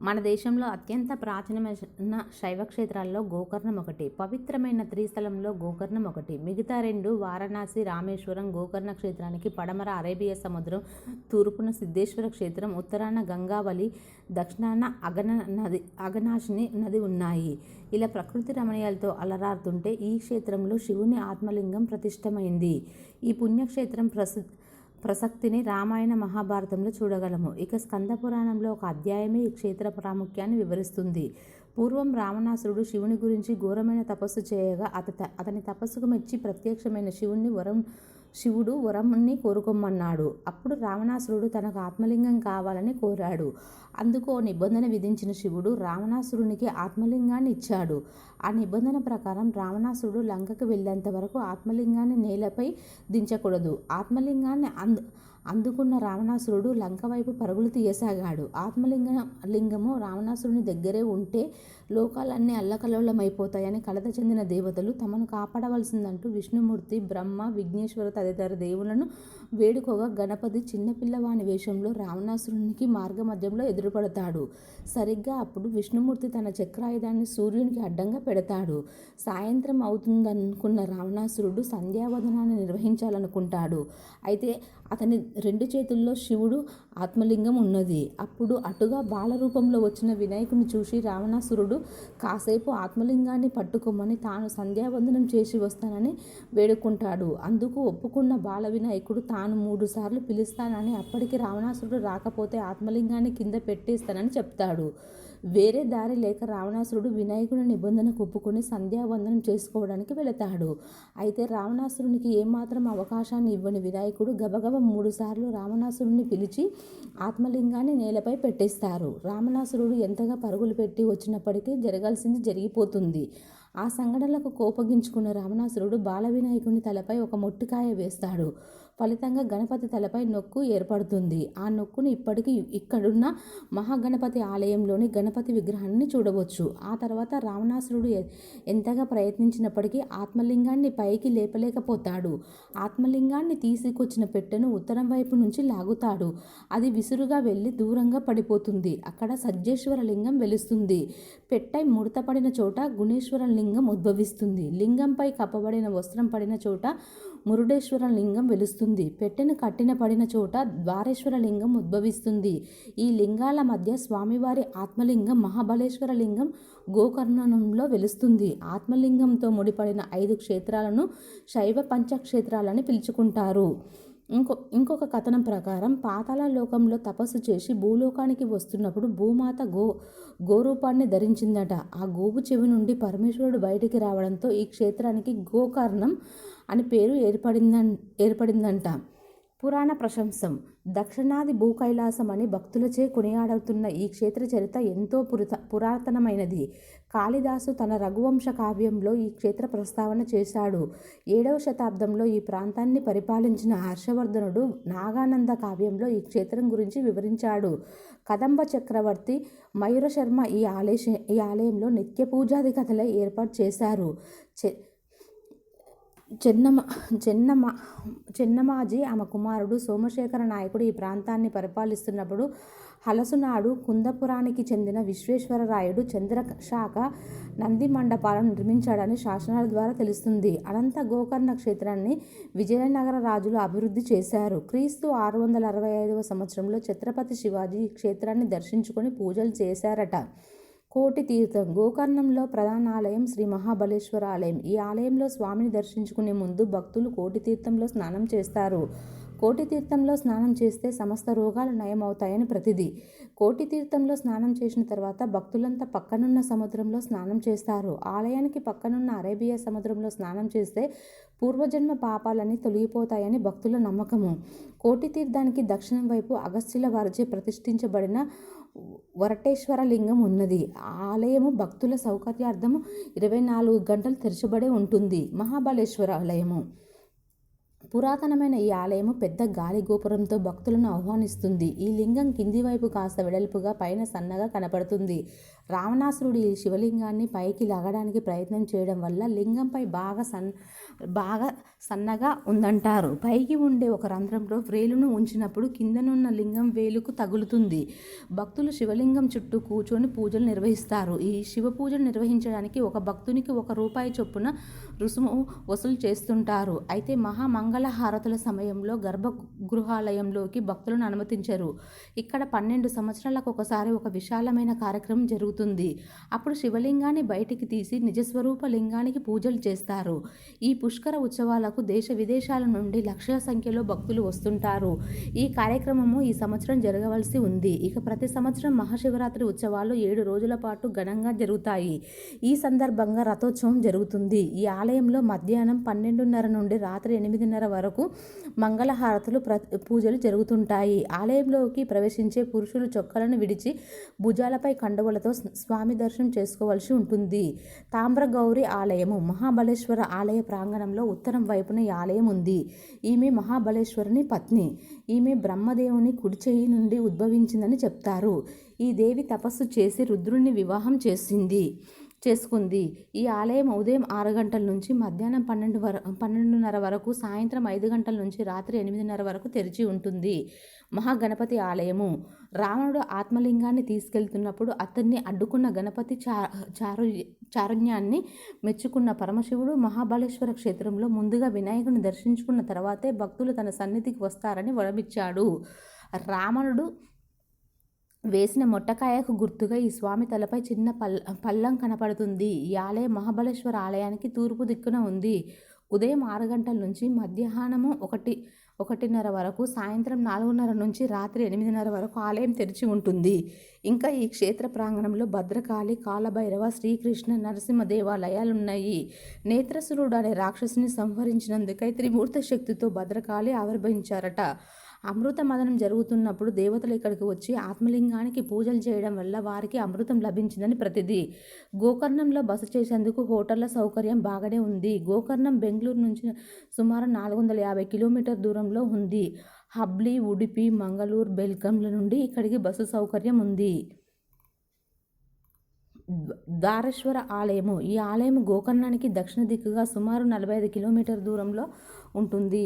మన దేశంలో అత్యంత ప్రాచీనమైన శైవక్షేత్రాల్లో గోకర్ణం ఒకటి పవిత్రమైన త్రిస్థలంలో గోకర్ణం ఒకటి మిగతా రెండు వారణాసి రామేశ్వరం గోకర్ణ క్షేత్రానికి పడమర అరేబియా సముద్రం తూర్పున సిద్ధేశ్వర క్షేత్రం ఉత్తరాన గంగావళి దక్షిణాన అగన నది అగనాశిని నది ఉన్నాయి. ఇలా ప్రకృతి రమణీయాలతో అలరారుతుంటే ఈ క్షేత్రంలో శివుని ఆత్మలింగం ప్రతిష్టమైంది. ఈ పుణ్యక్షేత్రం ప్రసి ప్రసక్తిని రామాయణ మహాభారతంలో చూడగలము. ఇక స్కంద పురాణంలో ఒక అధ్యాయమే ఈ క్షేత్ర ప్రాముఖ్యాన్ని వివరిస్తుంది. పూర్వం రావణాసురుడు శివుని గురించి ఘోరమైన తపస్సు చేయగా అత అతని తపస్సుకు మెచ్చి ప్రత్యక్షమైన శివుణ్ణి వరం శివుడు వరంని కోరుకోమన్నాడు అప్పుడు రావణాసురుడు తనకు ఆత్మలింగం కావాలని కోరాడు. అందుకు నిబంధన విధించిన శివుడు రావణాసురునికి ఆత్మలింగాన్ని ఇచ్చాడు. ఆ నిబంధన ప్రకారం రావణాసురుడు లంకకు వెళ్ళేంత వరకు ఆత్మలింగాన్ని నేలపై దించకూడదు. ఆత్మలింగాన్ని అంద్ అందుకున్న రావణాసురుడు లంక వైపు పరుగులు తీయసాగాడు. ఆత్మలింగ లింగము రావణాసురుని దగ్గరే ఉంటే లోకాలన్నీ అల్లకల్లోలమైపోతాయని కలత చెందిన దేవతలు తమను కాపాడవలసిందంటూ విష్ణుమూర్తి బ్రహ్మ విఘ్నేశ్వర తదితర దేవులను వేడుకోగా గణపతి చిన్నపిల్లవాని వేషంలో రావణాసురునికి మార్గమధ్యంలో ఎదురుపడతాడు. సరిగ్గా అప్పుడు విష్ణుమూర్తి తన చక్రాయుధాన్ని సూర్యునికి అడ్డంగా పెడతాడు. సాయంత్రం అవుతుందనుకున్న రావణాసురుడు సంధ్యావదనాన్ని నిర్వహించాలనుకుంటాడు. అయితే అతని రెండు చేతుల్లో శివుడు ఆత్మలింగం ఉన్నది. అప్పుడు అటుగా బాలరూపంలో వచ్చిన వినాయకుని చూసి రావణాసురుడు కాసేపు ఆత్మలింగాన్ని పట్టుకోమని తాను సంధ్యావందనం చేసి వస్తానని వేడుకుంటాడు. అందుకు ఒప్పుకున్న బాల వినాయకుడు తాను మూడు సార్లు పిలుస్తానని అప్పటికి రావణాసురుడు రాకపోతే ఆత్మలింగాన్ని కింద పెట్టేస్తానని చెప్తాడు. వేరే దారి లేక రావణాసురుడు వినాయకుని నిబంధనకు ఒప్పుకొని సంధ్యావందనం చేసుకోవడానికి వెళతాడు. అయితే రావణాసురునికి ఏమాత్రం అవకాశాన్ని ఇవ్వని వినాయకుడు గబగబ మూడుసార్లు రావణాసురుడిని పిలిచి ఆత్మలింగాన్ని నేలపై పెట్టేస్తారు. రావణాసురుడు ఎంతగా పరుగులు పెట్టి వచ్చినప్పటికీ జరగాల్సింది జరిగిపోతుంది. ఆ సంఘటనలకు కోపగించుకున్న రావణాసురుడు బాల వినాయకుని తలపై ఒక మొట్టికాయ వేస్తాడు. ఫలితంగా గణపతి తలపై నొక్కు ఏర్పడుతుంది. ఆ నొక్కును ఇప్పటికీ ఇక్కడున్న మహాగణపతి ఆలయంలోని గణపతి విగ్రహాన్ని చూడవచ్చు. ఆ తర్వాత రావణాసురుడు ఎంతగా ప్రయత్నించినప్పటికీ ఆత్మలింగాన్ని పైకి లేపలేకపోతాడు. ఆత్మలింగాన్ని తీసుకొచ్చిన పెట్టెను ఉత్తరం వైపు నుంచి లాగుతాడు. అది విసురుగా వెళ్ళి దూరంగా పడిపోతుంది. అక్కడ సజ్జేశ్వర లింగం వెలుస్తుంది. పెట్టై ముడతపడిన చోట గుణేశ్వర లింగం ఉద్భవిస్తుంది. లింగంపై కప్పబడిన వస్త్రం పడిన చోట మురుడేశ్వర లింగం వెలుస్తుంది. పెట్టెను కట్టిన పడిన చోట ద్వారేశ్వర లింగం ఉద్భవిస్తుంది. ఈ లింగాల మధ్య స్వామివారి ఆత్మలింగం మహాబలేశ్వర లింగం గోకర్ణంలో వెలుస్తుంది. ఆత్మలింగంతో ముడిపడిన ఐదు క్షేత్రాలను శైవ పంచక్షేత్రాలని పిలుచుకుంటారు. ఇంకో ఇంకొక కథనం ప్రకారం పాతాళ లోకంలో తపస్సు చేసి భూలోకానికి వస్తున్నప్పుడు భూమాత గో గోరూపాన్ని ధరించిందట. ఆ గోవు చెవి నుండి పరమేశ్వరుడు బయటికి రావడంతో ఈ క్షేత్రానికి గోకర్ణం అని పేరు ఏర్పడిందన్ ఏర్పడిందంట. పురాణ ప్రశంసం. దక్షిణాది భూకైలాసం అని భక్తులచే కొనియాడవుతున్న ఈ క్షేత్ర చరిత్ర ఎంతో పురత పురాతనమైనది. కాళిదాసు తన రఘువంశ కావ్యంలో ఈ క్షేత్ర ప్రస్తావన చేశాడు. ఏడవ శతాబ్దంలో ఈ ప్రాంతాన్ని పరిపాలించిన హర్షవర్ధనుడు నాగానంద కావ్యంలో ఈ క్షేత్రం గురించి వివరించాడు. కదంబ చక్రవర్తి మయూర శర్మ ఈ ఆలయ ఈ ఆలయంలో నిత్య పూజాది కథలే ఏర్పాటు చేశారు. చె చెన్నమ చెన్నమ చెన్నమాజీ ఆమె కుమారుడు సోమశేఖర నాయకుడు ఈ ప్రాంతాన్ని పరిపాలిస్తున్నప్పుడు హలసునాడు కుందపురానికి చెందిన విశ్వేశ్వరరాయుడు చంద్రశాఖ నంది మండపాలను నిర్మించాడని శాసనాల ద్వారా తెలుస్తుంది. అనంత గోకర్ణ క్షేత్రాన్ని విజయనగర రాజులు అభివృద్ధి చేశారు. క్రీస్తు ఆరు వందల అరవై ఐదవ సంవత్సరంలో ఛత్రపతి శివాజీ ఈ క్షేత్రాన్ని దర్శించుకొని పూజలు చేశారట. కోటి తీర్థం. గోకర్ణంలో ప్రధాన ఆలయం శ్రీ మహాబలేశ్వర ఆలయం. ఈ ఆలయంలో స్వామిని దర్శించుకునే ముందు భక్తులు కోటి తీర్థంలో స్నానం చేస్తారు. కోటి తీర్థంలో స్నానం చేస్తే సమస్త రోగాలు నయమవుతాయని ప్రతిది. కోటి తీర్థంలో స్నానం చేసిన తర్వాత భక్తులంతా పక్కనున్న సముద్రంలో స్నానం చేస్తారు. ఆలయానికి పక్కనున్న అరేబియా సముద్రంలో స్నానం చేస్తే పూర్వజన్మ పాపాలని తొలగిపోతాయని భక్తుల నమ్మకము. కోటి తీర్థానికి దక్షిణం వైపు అగస్త్యుల వారిచే ప్రతిష్ఠించబడిన వరటేశ్వర లింగం ఉన్నది. ఆలయము భక్తుల సౌకర్యార్థము ఇరవై నాలుగు గంటలు తెరచబడే ఉంటుంది. మహాబలేశ్వర ఆలయము. పురాతనమైన ఈ ఆలయము పెద్ద గాలి గోపురంతో భక్తులను ఆహ్వానిస్తుంది. ఈ లింగం కింది వైపు కాస్త వెడల్పుగా పైన సన్నగా కనపడుతుంది. రావణాసురుడు ఈ శివలింగాన్ని పైకి లాగడానికి ప్రయత్నం చేయడం వల్ల లింగంపై బాగా సన్ బాగా సన్నగా ఉందంటారు. పైకి ఉండే ఒక రంధ్రంలో వ్రేలును ఉంచినప్పుడు కిందనున్న లింగం వేలుకు తగులుతుంది. భక్తులు శివలింగం చుట్టూ కూర్చొని పూజలు నిర్వహిస్తారు. ఈ శివ పూజలు నిర్వహించడానికి ఒక భక్తునికి ఒక రూపాయి చొప్పున రుసుము వసూలు చేస్తుంటారు. అయితే మహామంగళ హారతుల సమయంలో గర్భగృహాలయంలోకి భక్తులను అనుమతించరు. ఇక్కడ పన్నెండు సంవత్సరాలకు ఒకసారి ఒక విశాలమైన కార్యక్రమం జరుగుతుంది. అప్పుడు శివలింగాన్ని బయటికి తీసి నిజస్వరూప లింగానికి పూజలు చేస్తారు. ఈ పుష్కర ఉత్సవాలకు దేశ విదేశాల నుండి లక్షల సంఖ్యలో భక్తులు వస్తుంటారు. ఈ కార్యక్రమము ఈ సంవత్సరం జరగవలసి ఉంది. ఇక ప్రతి సంవత్సరం మహాశివరాత్రి ఉత్సవాలు ఏడు రోజుల పాటు ఘనంగా జరుగుతాయి. ఈ సందర్భంగా రథోత్సవం జరుగుతుంది. ఈ ఆలయంలో మధ్యాహ్నం పన్నెండున్నర నుండి రాత్రి ఎనిమిదిన్నర వరకు మంగళహారతులు ప్ర పూజలు జరుగుతుంటాయి. ఆలయంలోకి ప్రవేశించే పురుషులు చొక్కలను విడిచి భుజాలపై కండువలతో స్వామి దర్శనం చేసుకోవాల్సి ఉంటుంది. తామ్రగౌరి ఆలయము మహాబలేశ్వర ఆలయ ప్రాంగణంలో ఉత్తరం వైపున ఈ ఆలయం ఉంది. ఈమె మహాబలేశ్వరుని పత్ని. ఈమె బ్రహ్మదేవుని కుడిచేయి నుండి ఉద్భవించిందని చెప్తారు. ఈ దేవి తపస్సు చేసి రుద్రుణ్ణి వివాహం చేసింది. చేసుకుంది. ఈ ఆలయం ఉదయం ఆరు గంటల నుంచి మధ్యాహ్నం పన్నెండు వర పన్నెండున్నర వరకు సాయంత్రం ఐదు గంటల నుంచి రాత్రి ఎనిమిదిన్నర వరకు తెరిచి ఉంటుంది. మహాగణపతి ఆలయము. రావణుడు ఆత్మలింగాన్ని తీసుకెళ్తున్నప్పుడు అతన్ని అడ్డుకున్న గణపతి చా చారు చారుణ్యాన్ని మెచ్చుకున్న పరమశివుడు మహాబలేశ్వర క్షేత్రంలో ముందుగా వినాయకుని దర్శించుకున్న తర్వాతే భక్తులు తన సన్నిధికి వస్తారని వరమిచ్చాడు. రావణుడు వేసిన మొట్టకాయకు గుర్తుగా ఈ స్వామి తలపై చిన్న పల్ పల్లం కనపడుతుంది. ఈ ఆలయం మహాబలేశ్వర ఆలయానికి తూర్పు దిక్కున ఉంది. ఉదయం ఆరు గంటల నుంచి మధ్యాహ్నము ఒకటి ఒకటిన్నర వరకు సాయంత్రం నాలుగున్నర నుంచి రాత్రి ఎనిమిదిన్నర వరకు ఆలయం తెరిచి ఉంటుంది. ఇంకా ఈ క్షేత్ర ప్రాంగణంలో భద్రకాళి కాలభైరవ శ్రీకృష్ణ నరసింహ దేవాలయాలు ఉన్నాయి నేత్రసురుడు అనే రాక్షసుని సంహరించినందుకై త్రిమూర్త శక్తితో భద్రకాళి ఆవిర్భవించారట. అమృత మదనం జరుగుతున్నప్పుడు దేవతలు ఇక్కడికి వచ్చి ఆత్మలింగానికి పూజలు చేయడం వల్ల వారికి అమృతం లభించిందని ప్రతిది. గోకర్ణంలో బస చేసేందుకు హోటళ్ళ సౌకర్యం బాగానే ఉంది. గోకర్ణం బెంగళూరు నుంచి సుమారు నాలుగు వందల యాభై కిలోమీటర్ దూరంలో ఉంది. హబ్లీ ఉడిపి మంగళూరు బెల్కంల నుండి ఇక్కడికి బస్సు సౌకర్యం ఉంది. ద్వారేశ్వర ఆలయము. ఈ ఆలయం గోకర్ణానికి దక్షిణ దిక్కుగా సుమారు నలభై ఐదు కిలోమీటర్ దూరంలో ఉంటుంది.